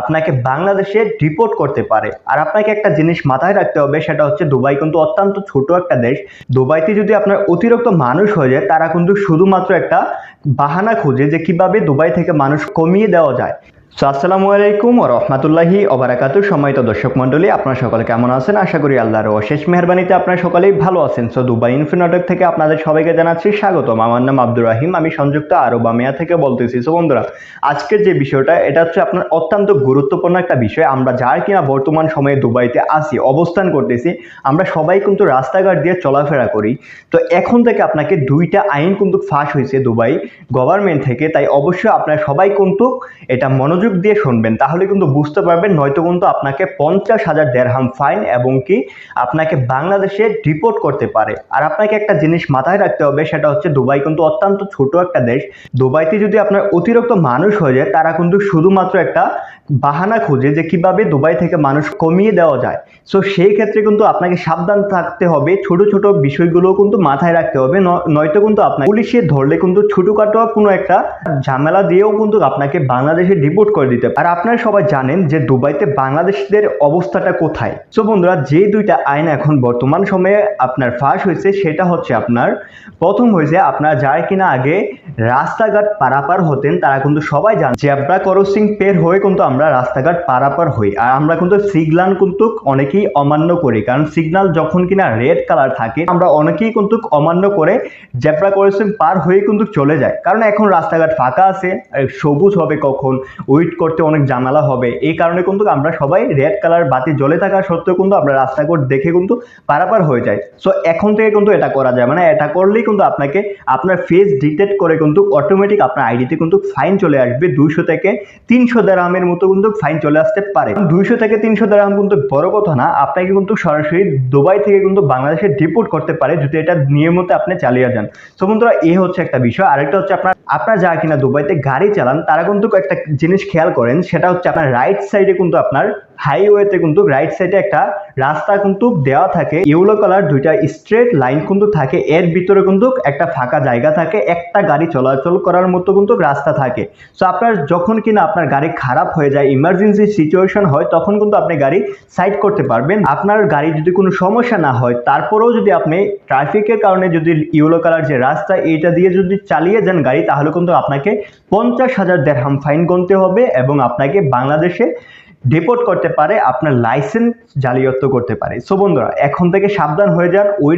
আপনাকে বাংলাদেশে ডিপোর্ট করতে পারে। আর আপনাকে একটা জিনিস মাথায় রাখতে হবে, সেটা হচ্ছে দুবাই কিন্তু অত্যন্ত ছোট একটা দেশ। দুবাইতে যদি আপনার অতিরিক্ত মানুষ হয়ে যায়, তারা কিন্তু শুধুমাত্র একটা বাহানা খোঁজে যে কীভাবে দুবাই থেকে মানুষ কমিয়ে দেওয়া যায়। সো আসসালামু আলাইকুম ও রহমতুল্লাহি ওবারাকাতু সম্মানিত দর্শক মণ্ডলী, আপনারা সকলে কেমন আছেন? আশা করি আল্লাহর অশেষ মেহরবানিতে আপনারা সকলেই ভালো আছেন। সো দুবাই ইনফিনাটক থেকে আপনাদের সবাইকে জানাচ্ছি স্বাগতম। আমার নাম আব্দুর রাহিম, আমি সংযুক্ত আরব আমিয়া থেকে বলতেছি। সো বন্ধুরা, আজকের যে বিষয়টা, এটা হচ্ছে আপনার অত্যন্ত গুরুত্বপূর্ণ একটা বিষয়। আমরা যার কিনা বর্তমান সময়ে দুবাইতে আসি অবস্থান করতেছি, আমরা সবাই কিন্তু রাস্তাঘাট দিয়ে চলাফেরা করি। তো, এখন থেকে আপনাকে দুইটা আইন কিন্তু ফাঁস হয়েছে দুবাই গভর্নমেন্ট থেকে। তাই অবশ্যই আপনারা সবাই কিন্তু এটা মনোযোগ দিয়ে শুনবেন, তাহলে কিন্তু বুঝতে পারবেন নয়তো কিন্তু আপনাকে পঞ্চাশ হাজার দেড়হাম ফাইন এবং কি আপনাকে বাংলাদেশে ডিপোর্ট করতে পারে। আর আপনাকে একটা জিনিস মাথায় রাখতে হবে, সেটা হচ্ছে দুবাই কিন্তু অত্যন্ত ছোট একটা দেশ। দুবাইতে যদি আপনার অতিরিক্ত মানুষ হয়ে যায়, তারা কিন্তু শুধুমাত্র একটা বাহানা খুঁজে যে কীভাবে দুবাই থেকে মানুষ কমিয়ে দেওয়া যায়। সো সেই ক্ষেত্রে কিন্তু আপনাকে সাবধান থাকতে হবে, ছোট ছোট বিষয়গুলো কিন্তু মাথায় রাখতে হবে নয়তো কিন্তু আপনার পুলিশে ধরলে কিন্তু ছোটখাটো কোনো একটা ঝামেলা দিয়েও কিন্তু আপনাকে বাংলাদেশে ডিপোর্ট করে দিতে আর আপনারা সবাই জানেন যে দুবাইতে বাংলাদেশিদের অবস্থাটা কোথায়। সো বন্ধুরা, যে দুইটা আইন এখন বর্তমান সময়ে আপনার ফাঁস হয়েছে, সেটা হচ্ছে আপনার, প্রথম হয়েছে আপনার যার কিনা আগে রাস্তাঘাট পারাপার হতেন, তারা কিন্তু সবাই জান জেব্রা ক্রসিং পের হয়ে কিন্তু আমরা রাস্তাঘাট পারাপার হই। আর আমরা কিন্তু সিগনাল কিন্তু অনেকেই অমান্য করি। কারণ সিগনাল যখন কিনা রেড কালার থাকে, আমরা অনেকেই কিন্তু অমান্য করে জেব্রা ক্রসিং পার হয়ে কিন্তু চলে যায় কারণ এখন রাস্তাঘাট ফাঁকা আছে সবুজ হবে কখন ওয়েট করতে অনেক ঝামেলা হবে। এই কারণে কিন্তু আমরা সবাই রেড কালার বাতি জ্বলে থাকা সত্ত্বেও কিন্তু আমরা রাস্তাঘাট দেখে কিন্তু পারাপার হয়ে যায় সো এখন থেকে কিন্তু এটা করা যায়। মানে এটা করলেই কিন্তু আপনাকে আপনার ফেস ডিটেক্ট করে কিন্তু অটোমেটিক আপনার আইডিতে কিন্তু ফাইন চলে আসবে। দুইশো থেকে তিনশো দেড়হামের মতো কিন্তু ফাইন চলে আসতে পারে। দুইশো থেকে তিনশো দেড়হাম কিন্তু বড় কথা না, আপনাকে কিন্তু সরাসরি দুবাই থেকে কিন্তু বাংলাদেশে ডিপোর্ট করতে পারে যদি এটা নিয়মিত আপনি চালিয়ে যান। তো বন্ধুরা এই হচ্ছে একটা বিষয়। আরেকটা হচ্ছে আপনার আপনার যারা কিনা দুবাইতে গাড়ি চালান, তারা কিন্তু একটা জিনিস খেয়াল করেন সেটা হচ্ছে আপনার রাইট সাইডে কিন্তু আপনার হাইওয়েতে কিন্তু রাইট সাইডে একটা রাস্তা কিন্তু দেওয়া থাকে। ইউলো কালার দুইটা স্ট্রেট লাইন কিন্তু থাকে। এর ভিতরে কিন্তু একটা ফাঁকা জায়গা থাকে। একটা গাড়ি চলাচল করার মতো কিন্তু রাস্তা থাকে। সো আপনার যখন কিনা আপনার গাড়ি খারাপ হয়ে যায় ইমার্জেন্সি সিচুয়েশন হয়, তখন কিন্তু আপনি গাড়ি সাইড করতে পারবেন। আপনার গাড়ি যদি কোনো সমস্যা না হয়, তারপরেও যদি আপনি ট্রাফিকের কারণে যদি ইউলো কালার যে রাস্তা, এইটা দিয়ে যদি চালিয়ে যান গাড়ি, তাহলে কিন্তু আপনাকে পঞ্চাশ হাজার দেড়হাম ফাইন গুনতে হবে এবং আপনাকে বাংলাদেশে ডিপোর্ট করতে পারে, আপনার লাইসেন্স জালিয়াত করতে পারে। সো বন্ধুরা, এখন থেকে সাবধান হয়ে যান, ওই